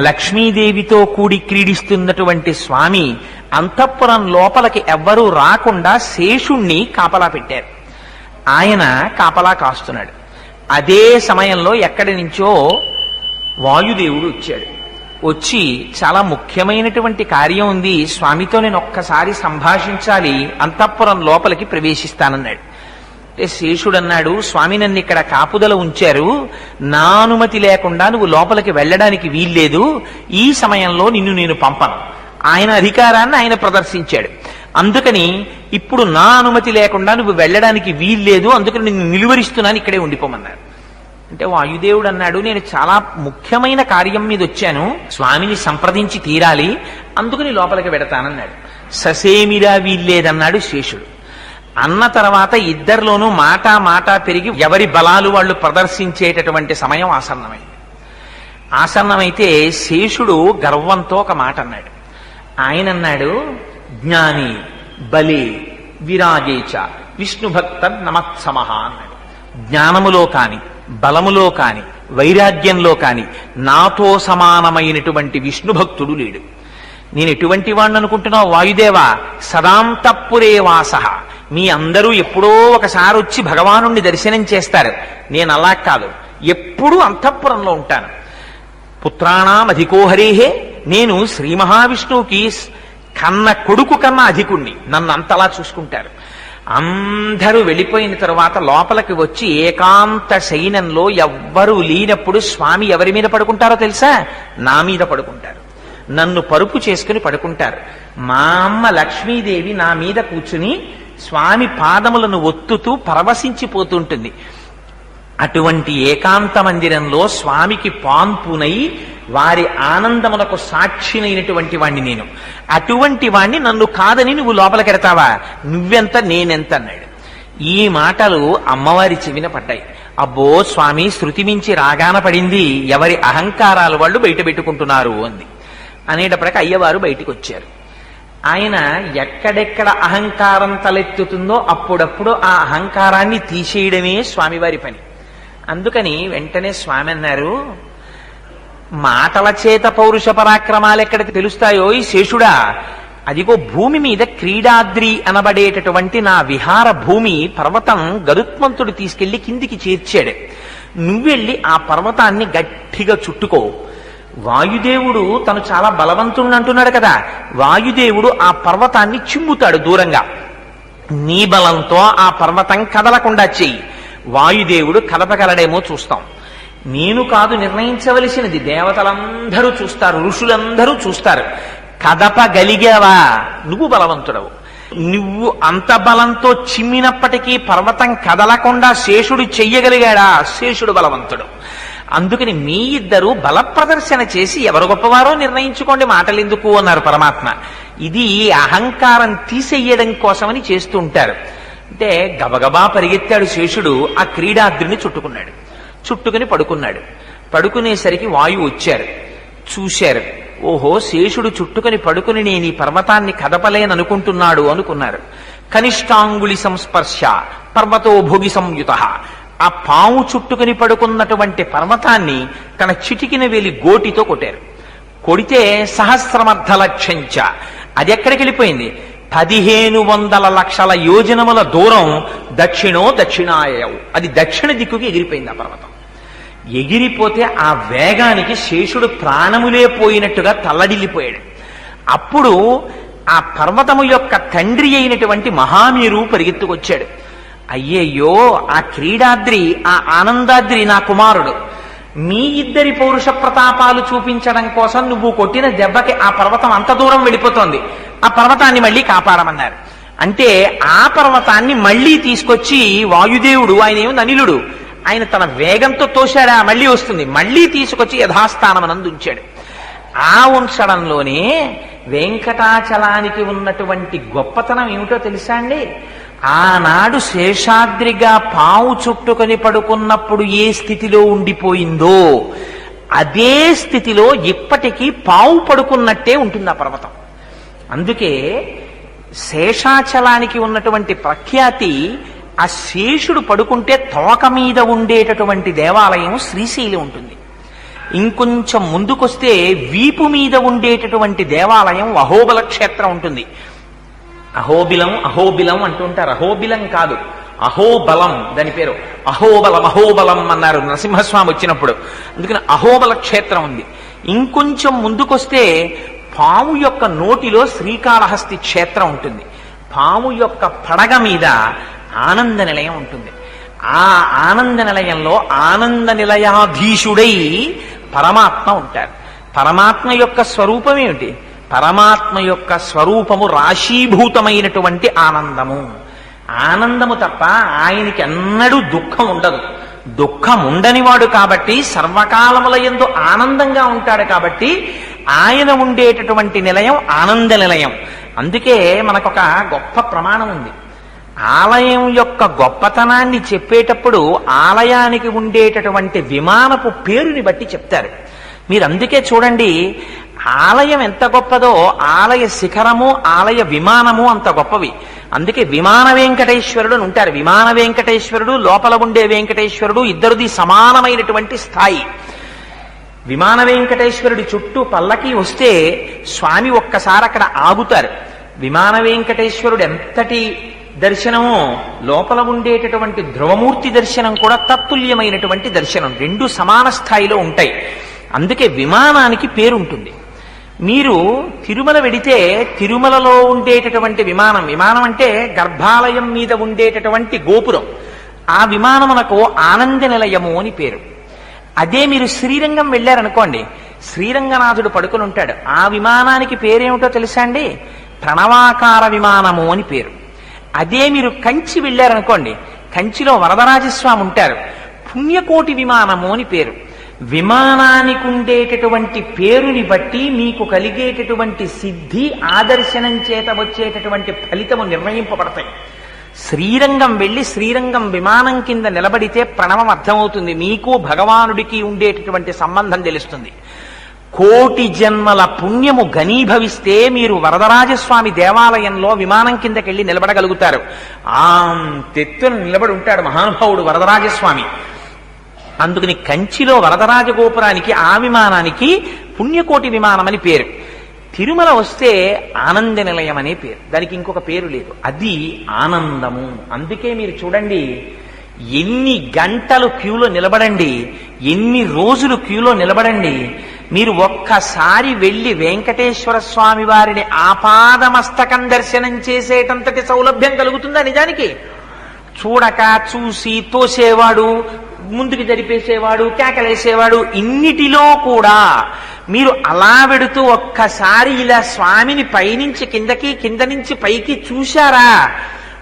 లక్ష్మీదేవితో కూడి క్రీడిస్తున్నటువంటి స్వామి అంతఃపురం లోపలికి ఎవ్వరూ రాకుండా శేషుణ్ణి కాపలా పెట్టారు. ఆయన కాపలా కాస్తున్నాడు. అదే సమయంలో ఎక్కడి నుంచో వాయుదేవుడు వచ్చాడు. వచ్చి చాలా ముఖ్యమైనటువంటి కార్యం ఉంది. స్వామితో నేను ఒక్కసారి సంభాషించాలి. అంతఃపురం లోపలికి ప్రవేశిస్తానన్నాడు. అంటే శేషుడన్నాడు? స్వామి నన్ను ఇక్కడ కాపుదల ఉంచారు. నా అనుమతి లేకుండా నువ్వు లోపలికి వెళ్ళడానికి వీల్లేదు. ఈ సమయంలో నిన్ను నేను పంపను. ఆయన అధికారాన్ని ఆయన ప్రదర్శించాడు. అందుకని ఇప్పుడు నా అనుమతి లేకుండా నువ్వు వెళ్ళడానికి వీల్లేదు. అందుకని నేను నిలువరిస్తున్నాను ఇక్కడే ఉండిపోమన్నారు. అంటే వాయుదేవుడు అన్నాడు నేను చాలా ముఖ్యమైన కార్యం మీద వచ్చాను. స్వామిని సంప్రదించి తీరాలి. అందుకని లోపలికి వెడతానన్నాడు. ససేమిరా వీల్లేదన్నాడు శేషుడు. అన్న తర్వాత ఇద్దరిలోనూ మాట మాట పెరిగి ఎవరి బలాలు వాళ్ళు ప్రదర్శించేటటువంటి సమయం ఆసన్నమైంది ఆసన్నమైతే శేషుడు గర్వంతో ఒక మాట అన్నాడు. ఆయన అన్నాడు జ్ఞాని బలి విరాజేచ విష్ణుభక్త నమత్సమహ అన్నాడు. జ్ఞానములో కాని బలములో కాని వైరాగ్యంలో కాని నాతో సమానమైనటువంటి విష్ణు భక్తుడు లేడు. నేను ఎటువంటి వాడిని అనుకుంటున్నావు వాయుదేవా సదాంతపురే వాస. మీ అందరూ ఎప్పుడో ఒకసారి వచ్చి భగవానుణ్ణి దర్శనం చేస్తారు. నేను అలా కాదు. ఎప్పుడూ అంతఃపురంలో ఉంటాను. పుత్రాణం అధికోహరేహే నేను శ్రీ మహావిష్ణువుకి కన్న కొడుకు కన్నా అధికుణ్ణి. నన్ను అంతలా చూసుకుంటారు. అందరూ వెళ్ళిపోయిన తర్వాత లోపలికి వచ్చి ఏకాంత శయనంలో ఎవ్వరూ లేనప్పుడు స్వామి ఎవరి మీద పడుకుంటారో తెలుసా? నా మీద పడుకుంటారు. నన్ను పరుపు చేసుకుని పడుకుంటారు. మా అమ్మ లక్ష్మీదేవి నా మీద కూర్చుని స్వామి పాదములను ఒత్తుతూ పరవశించిపోతుంటుంది. అటువంటి ఏకాంత మందిరంలో స్వామికి పాన్పునై వారి ఆనందములకు సాక్షినైనటువంటి వాణ్ణి నేను. అటువంటి వాణ్ణి నన్ను కాదని నువ్వు లోపలికెడతావా? నువ్వెంత నేనెంత అన్నాడు. ఈ మాటలు అమ్మవారి చెవిన పడ్డాయి. అబ్బో స్వామి శృతి మించి రాగాన పడింది. ఎవరి అహంకారాలు వాళ్ళు బయట పెట్టుకుంటున్నారు అంది. అనేటప్పటికీ అయ్యవారు బయటికి వచ్చారు ఆయన ఎక్కడెక్కడ అహంకారం తలెత్తుతుందో అప్పుడప్పుడు ఆ అహంకారాన్ని తీసేయడమే స్వామివారి పని. అందుకని వెంటనే స్వామి అన్నారు మాటల చేత పౌరుష పరాక్రమాలు ఎక్కడ తెలుస్తాయో ఈ శేషుడా అదిగో భూమి మీద క్రీడాద్రి అనబడేటటువంటి నా విహార భూమి పర్వతం గరుత్మంతుడు తీసుకెళ్ళి కిందికి చేర్చాడు. నువ్వెళ్ళి ఆ పర్వతాన్ని గట్టిగా చుట్టుకో. వాయుదేవుడు తను చాలా బలవంతుడు అంటున్నాడు కదా. వాయుదేవుడు ఆ పర్వతాన్ని చిమ్ముతాడు దూరంగా. నీ బలంతో ఆ పర్వతం కదలకుండా చెయ్యి. వాయుదేవుడు కదపగలడేమో చూస్తాం. నేను కాదు నిర్ణయించవలసినది. దేవతలందరూ చూస్తారు ఋషులందరూ చూస్తారు. కదపగలిగావా? నువ్వు బలవంతుడవు. నువ్వు అంత బలంతో చిమ్మినప్పటికీ పర్వతం కదలకుండా శేషుడు చెయ్యగలిగాడా? శేషుడు బలవంతుడు. అందుకని మీ ఇద్దరు బల ప్రదర్శన చేసి ఎవరు గొప్పవారో నిర్ణయించుకోండి మాటలెందుకు అన్నారు పరమాత్మ. ఇది అహంకారం తీసేయడం కోసమని చేస్తూ ఉంటారు. అంటే గబగబా పరిగెత్తాడు శేషుడు ఆ క్రీడాద్రిని చుట్టుకున్నాడు. చుట్టుకుని పడుకున్నాడు. పడుకునేసరికి వాయువు వచ్చారు. చూశారు. ఓహో శేషుడు చుట్టుకుని పడుకుని నేను ఈ పర్వతాన్ని కదపలేననుకుంటున్నాడు అనుకున్నారు. కనిష్టాంగులి సంస్పర్శ పర్వతో భోగి సంయుత. ఆ పాము చుట్టుకుని పడుకున్నటువంటి పర్వతాన్ని తన చిటికిన వేలి గోటితో కొట్టారు. కొడితే సహస్రమర్థ లక్ష్యంచ అది ఎక్కడికి వెళ్ళిపోయింది? పదిహేను వందల లక్షల యోజనముల దూరం దక్షిణో దక్షిణాయవు. అది దక్షిణ దిక్కుకి ఎగిరిపోయింది ఆ పర్వతం. ఎగిరిపోతే ఆ వేగానికి శేషుడు ప్రాణములే పోయినట్టుగా తల్లడిల్లిపోయాడు. అప్పుడు ఆ పర్వతము యొక్క తండ్రి అయినటువంటి మహామీరు పరిగెత్తుకొచ్చాడు. అయ్యయ్యో ఆ క్రీడాద్రి ఆ ఆనందాద్రి నా కుమారుడు. మీ ఇద్దరి పౌరుష ప్రతాపాలు చూపించడం కోసం నువ్వు కొట్టిన దెబ్బకి ఆ పర్వతం అంత దూరం వెళ్ళిపోతోంది. ఆ పర్వతాన్ని మళ్ళీ కాపాడమన్నారు. అంటే ఆ పర్వతాన్ని మళ్ళీ తీసుకొచ్చి వాయుదేవుడు ఆయన ఏమి అనిలుడు ఆయన తన వేగంతో తోశాడా మళ్ళీ వస్తుంది. మళ్ళీ తీసుకొచ్చి యథాస్థానమనందు ఉంచాడు. ఆ ఉంచడంలోనే వెంకటాచలానికి ఉన్నటువంటి గొప్పతనం ఏమిటో తెలుసా అండి? ఆనాడు శేషాద్రిగా పావు చుట్టుకొని పడుకున్నప్పుడు ఏ స్థితిలో ఉండిపోయిందో అదే స్థితిలో ఇప్పటికీ పావు పడుకున్నట్టే ఉంటుంది ఆ పర్వతం. అందుకే శేషాచలానికి ఉన్నటువంటి ప్రఖ్యాతి ఆ శేషుడు పడుకుంటే తోక మీద ఉండేటటువంటి దేవాలయం శ్రీశైలి ఉంటుంది. ఇంకొంచెం ముందుకొస్తే వీపు మీద ఉండేటటువంటి దేవాలయం అహోబల క్షేత్రం ఉంటుంది. అహోబిలం అహోబిలం అంటుంటారు. అహోబిలం కాదు. అహోబలం దాని పేరు. అహోబలం అహోబలం అన్నారు. నరసింహస్వామి వచ్చినప్పుడు. అందుకని అహోబల క్షేత్రం ఉంది. ఇంకొంచెం ముందుకొస్తే పాము యొక్క నోటిలో శ్రీకాళహస్తి క్షేత్రం ఉంటుంది. పాము యొక్క పడగ మీద ఆనంద నిలయం ఉంటుంది. ఆ ఆనంద నిలయంలో ఆనంద నిలయాధీశుడై పరమాత్మ ఉంటారు. పరమాత్మ యొక్క స్వరూపం ఏమిటి? పరమాత్మ యొక్క స్వరూపము రాశీభూతమైనటువంటి ఆనందము. ఆనందము తప్ప ఆయనకి ఎన్నడూ దుఃఖం ఉండదు. దుఃఖం ఉండనివాడు కాబట్టి సర్వకాలముల ఎందు ఆనందంగా ఉంటాడు కాబట్టి ఆయన ఉండేటటువంటి నిలయం ఆనంద నిలయం. అందుకే మనకొక గొప్ప ప్రమాణం ఉంది. ఆలయం యొక్క గొప్పతనాన్ని చెప్పేటప్పుడు ఆలయానికి ఉండేటటువంటి విమానపు పేరుని బట్టి చెప్తారు. మీరు అందుకే చూడండి ఆలయం ఎంత గొప్పదో ఆలయ శిఖరము ఆలయ విమానము అంత గొప్పవి. అందుకే విమాన వెంకటేశ్వరుడు అని ఉంటారు. విమాన వెంకటేశ్వరుడు లోపల ఉండే వెంకటేశ్వరుడు ఇద్దరిది సమానమైనటువంటి స్థాయి. విమాన వెంకటేశ్వరుడి చుట్టూ పల్లకి వస్తే స్వామి ఒక్కసారి అక్కడ ఆగుతారు. విమాన వెంకటేశ్వరుడు ఎంతటి దర్శనమో లోపల ఉండేటటువంటి ధ్రువమూర్తి దర్శనం కూడా తత్తుల్యమైనటువంటి దర్శనం. రెండు సమాన స్థాయిలో ఉంటాయి. అందుకే విమానానికి పేరుంటుంది. మీరు తిరుమల వెడితే తిరుమలలో ఉండేటటువంటి విమానం. విమానం అంటే గర్భాలయం మీద ఉండేటటువంటి గోపురం. ఆ విమానమునకు ఆనంద నిలయము అని పేరు. అదే మీరు శ్రీరంగం వెళ్ళారనుకోండి శ్రీరంగనాథుడు పడుకుని ఉంటాడు ఆ విమానానికి పేరేమిటో తెలుసా అండి? ప్రణవాకార విమానము అని పేరు. అదే మీరు కంచి వెళ్ళారనుకోండి కంచిలో వరదరాజస్వామి ఉంటారు పుణ్యకోటి విమానము అని పేరు. విమానానికి ఉండేటటువంటి పేరుని బట్టి మీకు కలిగేటటువంటి సిద్ధి ఆదర్శనం చేత వచ్చేటటువంటి ఫలితము నిర్ణయింపబడతాయి. శ్రీరంగం వెళ్ళి శ్రీరంగం విమానం కింద నిలబడితే ప్రణవం అర్థమవుతుంది. మీకు భగవానుడికి ఉండేటటువంటి సంబంధం తెలుస్తుంది. కోటి జన్మల పుణ్యము ఘనీభవిస్తే మీరు వరదరాజస్వామి దేవాలయంలో విమానం కిందకెళ్ళి నిలబడగలుగుతారు. ఆ తెత్తున నిలబడి ఉంటాడు మహానుభావుడు వరదరాజస్వామి. అందుకని కంచిలో వరదరాజ గోపురానికి ఆ విమానానికి పుణ్యకోటి విమానం అని పేరు. తిరుమల వస్తే ఆనంద నిలయం అనే పేరు. దానికి ఇంకొక పేరు లేదు. అది ఆనందము. అందుకే మీరు చూడండి ఎన్ని గంటలు క్యూలో నిలబడండి ఎన్ని రోజులు క్యూలో నిలబడండి మీరు ఒక్కసారి వెళ్ళి వెంకటేశ్వర స్వామి వారిని ఆపాదమస్తకం దర్శనం చేసేటంతటి సౌలభ్యం కలుగుతుందా నిజానికి? చూడక చూసి తోసేవాడు ముందుకు జరిపేసేవాడు కేకలేసేవాడు ఇన్నిటిలో కూడా మీరు అలా వెడుతూ ఒక్కసారి ఇలా స్వామిని పైనుంచి కిందకి కింద నుంచి పైకి చూశారా?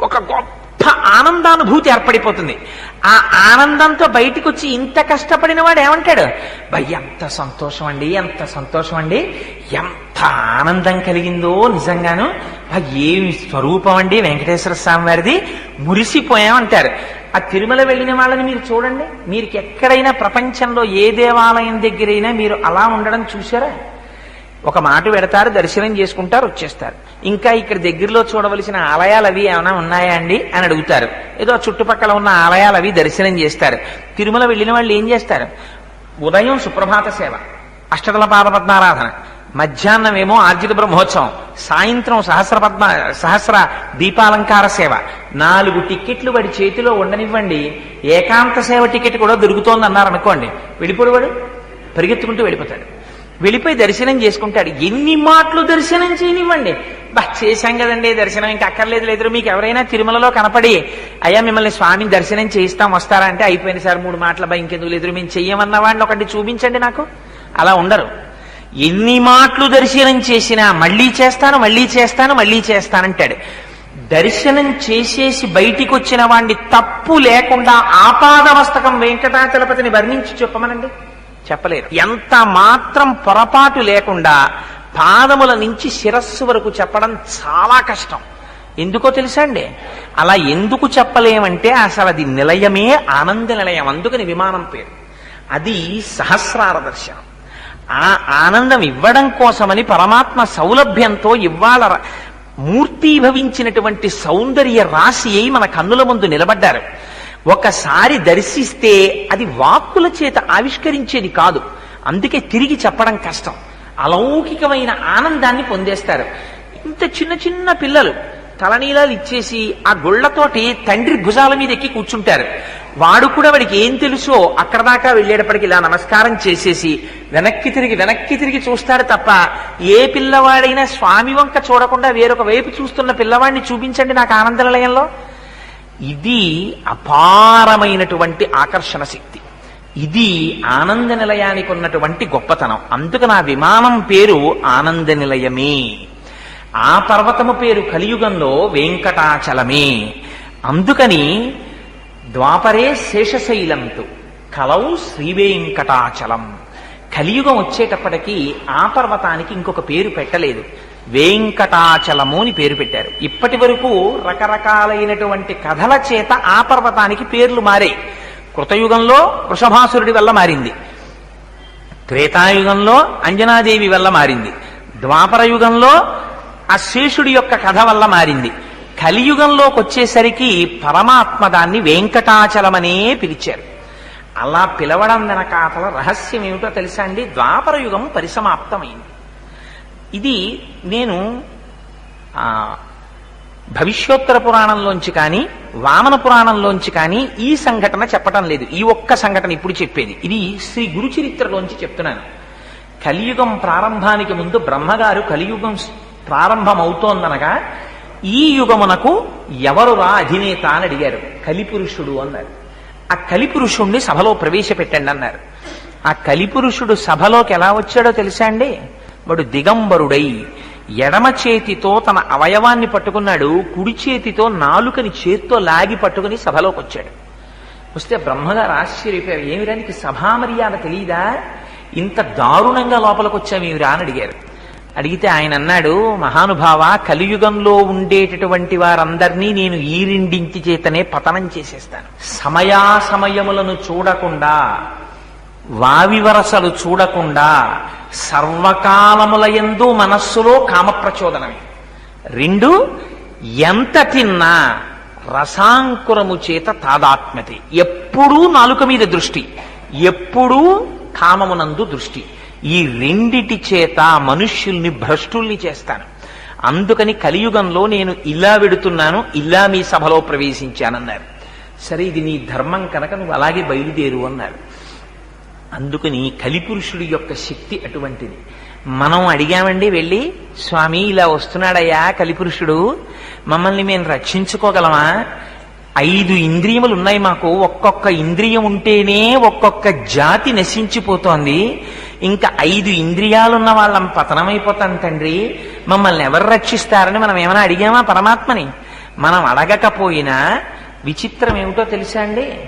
ఒక గొప్ప ఆనందానుభూతి ఏర్పడిపోతుంది. ఆ ఆనందంతో బయటకు వచ్చి ఇంత కష్టపడిన వాడు ఏమంటాడు? భయ్ ఎంత సంతోషం అండి ఎంత సంతోషం అండి ఎంత ఆనందం కలిగిందో నిజంగాను. ఏమి స్వరూపం అండి వెంకటేశ్వర స్వామి వారిది మురిసిపోయామంటారు. ఆ తిరుమల వెళ్ళిన వాళ్ళని మీరు చూడండి. మీరు ఎక్కడైనా ప్రపంచంలో ఏ దేవాలయం దగ్గరైనా మీరు అలా ఉండడం చూసారా ఒక మాట పెడతారు దర్శనం చేసుకుంటారు వచ్చేస్తారు. ఇంకా ఇక్కడ దగ్గరలో చూడవలసిన ఆలయాలు అవి ఏమైనా ఉన్నాయా అండి అని అడుగుతారు. ఏదో చుట్టుపక్కల ఉన్న ఆలయాలు అవి దర్శనం చేస్తారు. తిరుమల వెళ్ళిన వాళ్ళు ఏం చేస్తారు? ఉదయం సుప్రభాత సేవ అష్టదల పాదపద్మారాధన. మధ్యాహ్నం ఏమో ఆర్జిత బ్రహ్మోత్సవం సాయంత్రం సహస్ర పద్మ సహస్ర దీపాలంకార సేవ. నాలుగు టిక్కెట్లు వాడి చేతిలో ఉండనివ్వండి. ఏకాంత సేవ టికెట్ కూడా దొరుకుతోంది అన్నారనుకోండి వెళ్ళిపోడు పరిగెత్తుకుంటూ వెళ్ళిపోతాడు. వెళ్ళిపోయి దర్శనం చేసుకుంటాడు. ఎన్ని మాటలు దర్శనం చేయనివ్వండి. బా చేశాం కదండి దర్శనం ఇంకా అక్కర్లేదు లేదు. మీకు ఎవరైనా తిరుమలలో కనపడి అయ్యా మిమ్మల్ని స్వామిని దర్శనం చేయిస్తాం వస్తారా? అంటే అయిపోయింది సార్ మూడు మాటల బా ఇంకెందుకు లేదు మేము చెయ్యమన్న వాడిని ఒకటి చూపించండి నాకు. అలా ఉండరు. ఎన్ని మాటలు దర్శనం చేసినా మళ్ళీ చేస్తాను మళ్ళీ చేస్తాను మళ్ళీ చేస్తానంటాడు. దర్శనం చేసేసి బయటికి వచ్చిన వాడిని తప్పు లేకుండా ఆపాదవస్తకం వెంకటాచలపతిని వర్ణించి చెప్పమనండి? చెప్పలేరు. ఎంత మాత్రం పొరపాటు లేకుండా పాదముల నుంచి శిరస్సు వరకు చెప్పడం చాలా కష్టం. ఎందుకో తెలుసా అండి? అలా ఎందుకు చెప్పలేమంటే అసలు అది నిలయమే ఆనంద నిలయం అందుకని విమానం పేరు. అది సహస్రార దర్శనం. ఆ ఆనందం ఇవ్వడం కోసమని పరమాత్మ సౌలభ్యంతో ఇవ్వాల మూర్తీభవించినటువంటి సౌందర్య రాశి అయి మన కన్నుల ముందు నిలబడ్డారు. ఒకసారి దర్శిస్తే అది వాక్కుల చేత ఆవిష్కరించేది కాదు. అందుకే తిరిగి చెప్పడం కష్టం. అలౌకికమైన ఆనందాన్ని పొందేస్తారు. ఇంత చిన్న చిన్న పిల్లలు తలనీలాలు ఇచ్చేసి ఆ గుళ్ళతోటి తండ్రి భుజాల మీద ఎక్కి కూర్చుంటారు. వాడు కూడా వాడికి ఏం తెలుసో అక్కడ దాకా వెళ్ళేటప్పటికి ఇలా నమస్కారం చేసేసి వెనక్కి తిరిగి వెనక్కి తిరిగి చూస్తాడు తప్ప ఏ పిల్లవాడైనా స్వామి వంక చూడకుండా వేరొక వైపు చూస్తున్న పిల్లవాడిని చూపించండి నాకు ఆనంద నిలయంలో ఇది అపారమైనటువంటి ఆకర్షణ శక్తి. ఇది ఆనంద నిలయానికి ఉన్నటువంటి గొప్పతనం. అందుకు నా విమానం పేరు ఆనంద నిలయమే. ఆ పర్వతము పేరు కలియుగంలో వెంకటాచలమే. అందుకని ద్వాపరే శేషశైలంతు కలౌ శ్రీవేంకటాచలం. కలియుగం వచ్చేటప్పటికీ ఆ పర్వతానికి ఇంకొక పేరు పెట్టలేదు. వెంకటాచలము అని పేరు పెట్టారు. ఇప్పటి వరకు రకరకాలైనటువంటి కథల చేత ఆ పర్వతానికి పేర్లు మారాయి కృతయుగంలో వృషభాసురుడి వల్ల మారింది. త్రేతాయుగంలో అంజనాదేవి వల్ల మారింది. ద్వాపర యుగంలో ఆ శేషుడి యొక్క కథ వల్ల మారింది. కలియుగంలోకి వచ్చేసరికి పరమాత్మ దాన్ని వెంకటాచలమనే పిలిచారు. అలా పిలవడం వెనకాతల రహస్యం ఏమిటో తెలుసా అండి? ద్వాపర యుగం పరిసమాప్తమైంది. ఇది నేను భవిష్యోత్తర పురాణంలోంచి కానీ వామన పురాణంలోంచి కానీ ఈ సంఘటన చెప్పటం లేదు. ఈ ఒక్క సంఘటన ఇప్పుడు చెప్పేది. ఇది శ్రీ గురు చరిత్రలోంచి చెప్తున్నాను. కలియుగం ప్రారంభానికి ముందు బ్రహ్మగారు కలియుగం ప్రారంభమవుతోందనగా ఈ యుగమునకు ఎవరురా అధినేత అని అడిగారు. కలిపురుషుడు అన్నారు. ఆ కలిపురుషుణ్ణి సభలో ప్రవేశపెట్టండి అన్నారు. ఆ కలిపురుషుడు సభలోకి ఎలా వచ్చాడో తెలుసా అండి? వాడు దిగంబరుడై ఎడమ చేతితో తన అవయవాన్ని పట్టుకున్నాడు. కుడి చేతితో నాలుకని చేత్తో లాగి పట్టుకుని సభలోకి వచ్చాడు. వస్తే బ్రహ్మగారు ఆశ్చర్యపోయారు. ఏమిరానికి సభా మర్యాద తెలియదా ఇంత దారుణంగా లోపలికి వచ్చామేమిరా అని అడిగారు. అడిగితే ఆయన అన్నాడు మహానుభావ కలియుగంలో ఉండేటటువంటి వారందరినీ నేను ఈ రెండింటి చేతనే పతనం చేసేస్తాను. సమయాసమయములను చూడకుండా వావివరసలు చూడకుండా సర్వకాలముల యందు మనస్సులో కామప్రచోదనమే. రెండు ఎంత తిన్నా రసాంకురము చేత తాదాత్మ్యతే. ఎప్పుడూ నాలుక మీద దృష్టి ఎప్పుడూ కామమునందు దృష్టి. ఈ రెండిటి చేత మనుష్యుల్ని భ్రష్టుల్ని చేస్తాను. అందుకని కలియుగంలో నేను ఇలా వెడుతున్నాను ఇలా మీ సభలో ప్రవేశించానన్నారు. సరే ఇది నీ ధర్మం కనుక నువ్వు అలాగే బయలుదేరు అన్నారు. అందుకని కలిపురుషుడి యొక్క శక్తి అటువంటిది. మనం అడిగామండి వెళ్ళి స్వామి ఇలా వస్తున్నాడయ్యా కలిపురుషుడు మమ్మల్ని మేము రక్షించుకోగలమా? ఐదు ఇంద్రియములు ఉన్నాయి మాకు ఒక్కొక్క ఇంద్రియం ఉంటేనే ఒక్కొక్క జాతి నశించిపోతోంది. ఇంకా ఐదు ఇంద్రియాలున్న వాళ్ళం పతనమైపోతాం తండ్రి. మమ్మల్ని ఎవరు రక్షిస్తారని మనం ఏమైనా అడిగామా పరమాత్మని? మనం అడగకపోయినా విచిత్రం ఏమిటో తెలుసా అండి?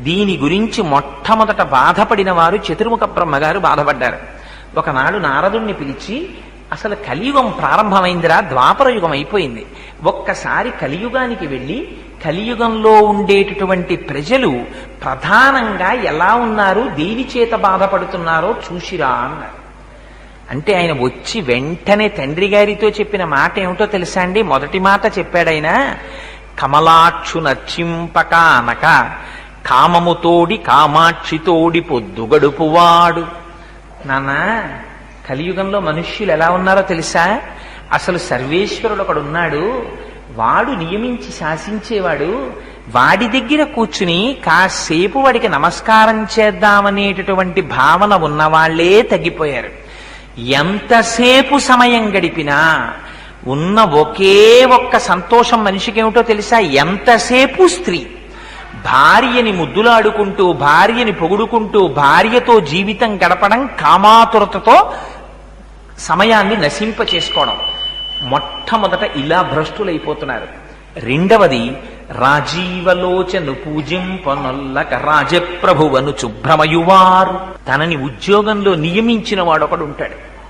దీని గురించి మొట్టమొదట బాధపడిన వారు చతుర్ముఖ బ్రహ్మగారు బాధపడ్డారు. ఒకనాడు నారదుణ్ణి పిలిచి అసలు కలియుగం ప్రారంభమైందిరా ద్వాపర యుగం అయిపోయింది. ఒక్కసారి కలియుగానికి వెళ్ళి కలియుగంలో ఉండేటటువంటి ప్రజలు ప్రధానంగా ఎలా ఉన్నారు దేని చేత బాధపడుతున్నారో చూసిరా అన్నారు. అంటే ఆయన వచ్చి వెంటనే తండ్రి గారితో చెప్పిన మాట ఏమిటో తెలుసా అండి? మొదటి మాట చెప్పాడైన కమలాక్షు నర్చింపక అనక కామముతోడి కామాక్షితోడి పొద్దు గడుపువాడు. నాన్న కలియుగంలో మనుష్యులు ఎలా ఉన్నారో తెలుసా? అసలు సర్వేశ్వరుడు ఒకడున్నాడు ఉన్నాడు వాడు నియమించి శాసించేవాడు వాడి దగ్గర కూర్చుని కాసేపు వాడికి నమస్కారం చేద్దామనేటటువంటి భావన ఉన్నవాళ్ళే తగ్గిపోయారు. ఎంతసేపు సమయం గడిపినా ఉన్న ఒకే ఒక్క సంతోషం మనిషికి ఏమిటో తెలుసా? ఎంతసేపు స్త్రీ భార్యని ముద్దులాడుకుంటూ భార్యని పొగుడుకుంటూ భార్యతో జీవితం గడపడం కామాతురతతో సమయాన్ని నశింప చేసుకోవడం మొట్టమొదట ఇలా భ్రష్టులైపోతున్నారు. రెండవది రాజీవలోచను పూజింపనొల్లక రాజప్రభువను శుభ్రమయువారు. తనని ఉద్యోగంలో నియమించిన వాడొకడు ఉంటాడు